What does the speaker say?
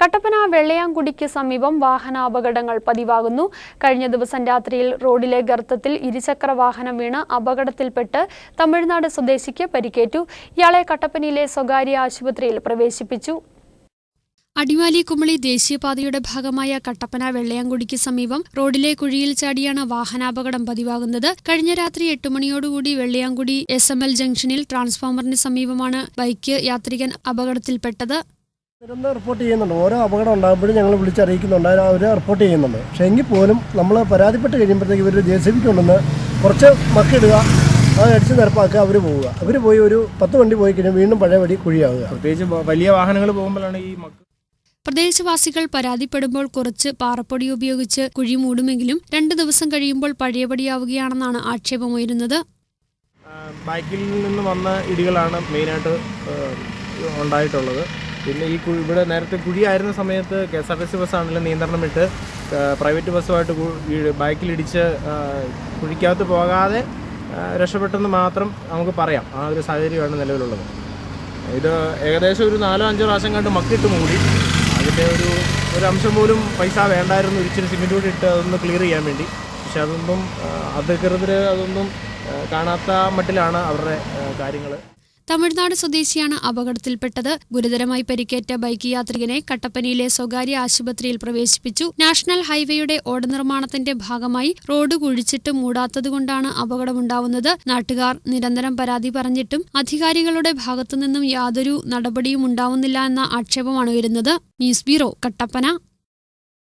കട്ടപ്പന വെള്ളയാംകുടിക്ക് സമീപം വാഹനാപകടങ്ങൾ പതിവാകുന്നു. കഴിഞ്ഞ ദിവസം രാത്രിയിൽ റോഡിലെ ഗർത്തത്തിൽ ഇരുചക്ര വാഹനം വീണ് അപകടത്തിൽപ്പെട്ട് തമിഴ്നാട് സ്വദേശിക്ക് പരിക്കേറ്റു. ഇയാളെ കട്ടപ്പനയിലെ സ്വകാര്യ ആശുപത്രിയിൽ പ്രവേശിപ്പിച്ചു. അടിമാലി കുമളി ദേശീയപാതയുടെ ഭാഗമായ കട്ടപ്പന വെള്ളയാംകുടിക്ക് സമീപം റോഡിലെ കുഴിയിൽ ചാടിയാണ് വാഹനാപകടം പതിവാകുന്നത്. കഴിഞ്ഞ രാത്രി എട്ട് മണിയോടുകൂടി വെള്ളയാംകുടി എസ് എം എൽ ജംഗ്ഷനിൽ ട്രാൻസ്ഫോമറിന് സമീപമാണ് ബൈക്ക് യാത്രികൻ അപകടത്തിൽപ്പെട്ടത്. നിരന്തരം റിപ്പോർട്ട് ചെയ്യുന്നുണ്ട്. ഓരോ അപകടം ഉണ്ടാകുമ്പോഴും ഞങ്ങൾ വിളിച്ചറിയിക്കുന്നുണ്ട് അവർ റിപ്പോർട്ട് ചെയ്യുന്നുണ്ട്. പക്ഷേ എങ്കിൽ പോലും നമ്മൾ പരാതിപ്പെട്ട് കഴിയുമ്പോഴത്തേക്ക് ഇവർ ജെ സി ബിക്ക് കൊണ്ടുവന്ന് കുറച്ച് മക്കിടുക അത് അടിച്ച് നിരപ്പാക്കുക അവർ പോവുക. അവർ പോയി ഒരു പത്ത് വണ്ടി പോയി കഴിഞ്ഞാൽ വീണ്ടും പഴയ വഴി കുഴിയാവുക. പ്രത്യേകിച്ച് വലിയ വാഹനങ്ങൾ പോകുമ്പോഴാണ് ഈ മക്ക പ്രദേശവാസികൾ പരാതിപ്പെടുമ്പോൾ കുറച്ച് പാറപ്പൊടി ഉപയോഗിച്ച് കുഴി മൂടുമെങ്കിലും രണ്ടു ദിവസം കഴിയുമ്പോൾ പഴയപടിയാവുകയാണെന്നാണ് ആക്ഷേപം ഉയരുന്നത് ബൈക്കിൽ നിന്ന് വന്ന ഇടികളാണ് മെയിനായിട്ട് ഉണ്ടായിട്ടുള്ളത്. പിന്നെ ഈ ഇവിടെ നേരത്തെ കുഴിയായിരുന്ന സമയത്ത് K S R T C ബസ്സാണെങ്കിലും നിയന്ത്രണം വിട്ട് പ്രൈവറ്റ് ബസ്സുമായിട്ട് ബൈക്കിലിടിച്ച് കുഴിക്കകത്ത് പോകാതെ രക്ഷപ്പെട്ടെന്ന് മാത്രം നമുക്ക് പറയാം. ആ ഒരു സാഹചര്യമാണ് നിലവിലുള്ളത്. ഇത് ഏകദേശം ഒരു നാലോ അഞ്ചോ പ്രാവശ്യം കണ്ട് മക്കിട്ട് മൂടി അതിന്റെ ഒരു ഒരു അംശം പോലും പൈസ വേണ്ടായിരുന്നു. ഇച്ചിരി സിമെന്റ് കൂടി ഇട്ട് അതൊന്ന് ക്ലിയർ ചെയ്യാൻ വേണ്ടി. പക്ഷെ അതൊന്നും അധികൃതർ അതൊന്നും കാണാത്ത മട്ടിലാണ് അവരുടെ കാര്യങ്ങൾ തമിഴ്നാട് സ്വദേശിയാണ് അപകടത്തിൽപ്പെട്ടത്. ഗുരുതരമായി പരിക്കേറ്റ ബൈക്ക് യാത്രികനെ കട്ടപ്പനയിലെ സ്വകാര്യ ആശുപത്രിയിൽ പ്രവേശിപ്പിച്ചു. നാഷണൽ ഹൈവേയുടെ ഓട നിർമ്മാണത്തിന്റെ ഭാഗമായി റോഡ് കുഴിച്ചിട്ട് മൂടാത്തതുകൊണ്ടാണ് അപകടമുണ്ടാവുന്നത്. നാട്ടുകാർ നിരന്തരം പരാതി പറഞ്ഞിട്ടും അധികാരികളുടെ ഭാഗത്തുനിന്നും യാതൊരു നടപടിയും ഉണ്ടാവുന്നില്ല എന്ന ആക്ഷേപമാണ് വരുന്നത് ന്യൂസ് ബ്യൂറോ കട്ടപ്പന.